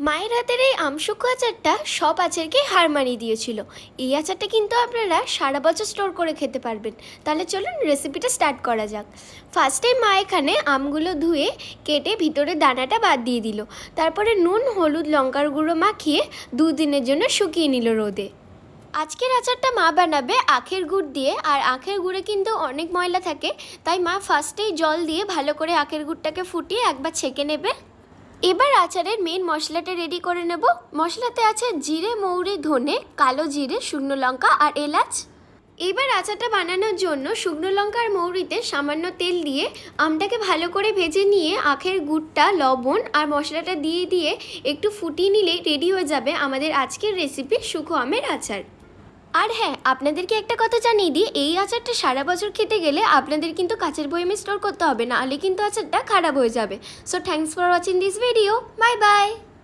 মায়ের হাতের এই আমসুকো আচারটা সব আচারকে হার মানিয়ে দিয়েছিল। এই আচারটা কিন্তু আপনারা সারা বছর স্টোর করে খেতে পারবেন। তাহলে চলুন রেসিপিটা স্টার্ট করা যাক। ফার্স্টে মা এখানে আমগুলো ধুয়ে, কেটে ভিতরে দানাটা বাদ দিয়ে দিল। তারপরে নুন, হলুদ, লঙ্কার গুঁড়ো মাখিয়ে দুদিনের জন্য শুকিয়ে নিল রোদে। আজকের আচারটা মা বানাবে আখের গুড় দিয়ে, আর আখের গুড়ে কিন্তু অনেক ময়লা থাকে। তাই মা ফার্স্টেই জল দিয়ে ভালো করে আখের গুড়টাকে ফুটিয়ে একবার ছেঁকে নেবে। এবার আচারের মেন মশলাটা রেডি করে নেব। মশলাতে আছে জিরে, মৌরি, ধনে, কালো জিরে, শুকনো লঙ্কা আর এলাচ। এবার আচারটা বানানোর জন্য শুকনো লঙ্কা আর মৌরিতে সামান্য তেল দিয়ে আমটাকে ভালো করে ভেজে নিয়ে আখের গুড়টা, লবণ আর মশলাটা দিয়ে দিয়ে একটু ফুটিয়ে নিলেই রেডি হয়ে যাবে আমাদের আজকের রেসিপি শুকো আমের আচার। আর হ্যাঁ আপনাদেরকে একটা কথা জানিয়ে দিই, এই আচারটা সারা বছর খেতে গেলে আপনাদের কিন্তু কাঁচের বইমে স্টোর করতে হবে না হলে কিন্তু আচারটা খারাপ হয়ে যাবে। So thanks for watching this video bye bye